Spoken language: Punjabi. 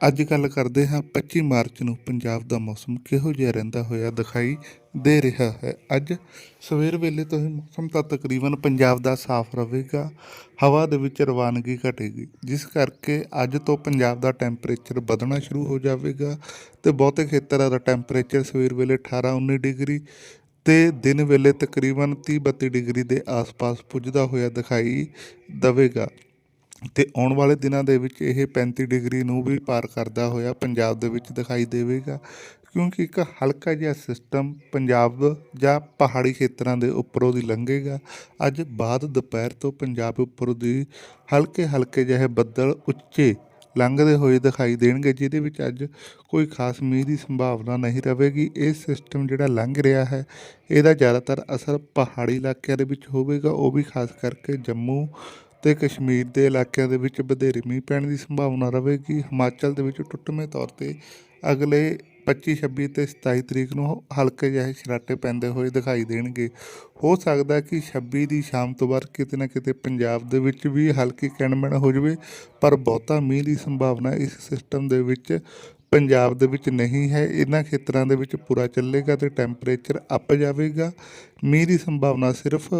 ਅੱਜ ਗੱਲ ਕਰਦੇ ਹਾਂ 25 ਮਾਰਚ ਨੂੰ ਪੰਜਾਬ ਦਾ ਮੌਸਮ ਕਿਹੋ ਜਿਹਾ ਰਹਿੰਦਾ ਹੋਇਆ ਦਿਖਾਈ ਦੇ ਰਿਹਾ ਹੈ। ਅੱਜ ਸਵੇਰ ਵੇਲੇ ਤੋਂ ਹੀ ਮੌਸਮ ਤਾਂ ਤਕਰੀਬਨ ਪੰਜਾਬ ਦਾ ਸਾਫ਼ ਰਹੇਗਾ, ਹਵਾ ਦੇ ਵਿੱਚ ਰਵਾਨਗੀ ਘਟੇਗੀ, ਜਿਸ ਕਰਕੇ ਅੱਜ ਤੋਂ ਪੰਜਾਬ ਦਾ ਟੈਂਪਰੇਚਰ ਵਧਣਾ ਸ਼ੁਰੂ ਹੋ ਜਾਵੇਗਾ ਤੇ ਬਹੁਤੇ ਖੇਤਰਾਂ ਦਾ ਟੈਂਪਰੇਚਰ ਸਵੇਰ ਵੇਲੇ 18 19 ਡਿਗਰੀ ਤੇ ਦਿਨ ਵੇਲੇ ਤਕਰੀਬਨ 30 32 ਡਿਗਰੀ ਦੇ ਆਸ-ਪਾਸ ਪੁੱਜਦਾ ਹੋਇਆ ਦਿਖਾਈ ਦੇਵੇਗਾ। ਤੇ ਆਉਣ ਵਾਲੇ ਦਿਨਾਂ ਦੇ ਵਿੱਚ ਇਹ 35 ਡਿਗਰੀ ਨੂੰ ਵੀ ਪਾਰ ਕਰਦਾ ਹੋਇਆ ਪੰਜਾਬ ਦੇ ਵਿੱਚ ਦਿਖਾਈ ਦੇਵੇਗਾ, ਕਿਉਂਕਿ ਇੱਕ ਹਲਕਾ ਜਿਹਾ ਸਿਸਟਮ ਪੰਜਾਬ ਜਾਂ ਪਹਾੜੀ ਖੇਤਰਾਂ ਦੇ ਉੱਪਰੋਂ ਦੀ ਲੰਘੇਗਾ। ਅੱਜ ਬਾਅਦ ਦੁਪਹਿਰ ਤੋਂ ਪੰਜਾਬ ਉੱਪਰ ਦੀ ਹਲਕੇ ਹਲਕੇ ਜਿਹੇ ਬੱਦਲ ਉੱਚੇ ਲੰਘਦੇ ਹੋਏ ਦਿਖਾਈ ਦੇਣਗੇ, ਜਿਹਦੇ ਵਿੱਚ ਅੱਜ ਕੋਈ ਖਾਸ ਮੀਂਹ ਦੀ ਸੰਭਾਵਨਾ ਨਹੀਂ ਰਹੇਗੀ। ਇਹ ਸਿਸਟਮ ਜਿਹੜਾ ਲੰਘ ਰਿਹਾ ਹੈ, ਇਹਦਾ ਜ਼ਿਆਦਾਤਰ ਅਸਰ ਪਹਾੜੀ ਇਲਾਕਿਆਂ ਦੇ ਵਿੱਚ ਹੋਵੇਗਾ। ਉਹ ਵੀ ਖਾਸ ਕਰਕੇ ਜੰਮੂ ਤੇ ਕਸ਼ਮੀਰ ਦੇ ਇਲਾਕਿਆਂ ਦੇ ਵਿੱਚ ਵਧੇਰੇ ਮੀਂਹ ਪੈਣ ਦੀ ਸੰਭਾਵਨਾ ਰਹੇਗੀ। ਹਿਮਾਚਲ ਦੇ ਵਿੱਚ ਟੁੱਟਵੇਂ ਤੌਰ ਤੇ ਅਗਲੇ 25 26 ਤੇ 27 ਤਰੀਕ ਨੂੰ ਹਲਕੇ ਜਿਹੇ ਛਰਾਟੇ ਪੈਂਦੇ ਹੋਏ ਦਿਖਾਈ ਦੇਣਗੇ। ਹੋ ਸਕਦਾ ਕਿ 26 ਦੀ ਸ਼ਾਮ ਤੋਂ ਬਾਅਦ ਕਿਤੇ ਨਾ ਕਿਤੇ ਪੰਜਾਬ ਦੇ ਵਿੱਚ ਵੀ ਹਲਕੀ ਕਿਣਮਣ ਹੋ ਜਾਵੇ, ਪਰ ਬਹੁਤਾ ਮੀਂਹ ਦੀ ਸੰਭਾਵਨਾ ਇਸ ਸਿਸਟਮ ਦੇ ਵਿੱਚ ਪੰਜਾਬ ਦੇ ਵਿੱਚ ਨਹੀਂ ਹੈ। ਇਹਨਾਂ ਖੇਤਰਾਂ ਦੇ ਵਿੱਚ ਪੂਰਾ ਚੱਲੇਗਾ ਤੇ ਟੈਂਪਰੇਚਰ ਅੱਪ ਜਾਵੇਗਾ। ਮੀਂਹ ਦੀ ਸੰਭਾਵਨਾ ਸਿਰਫ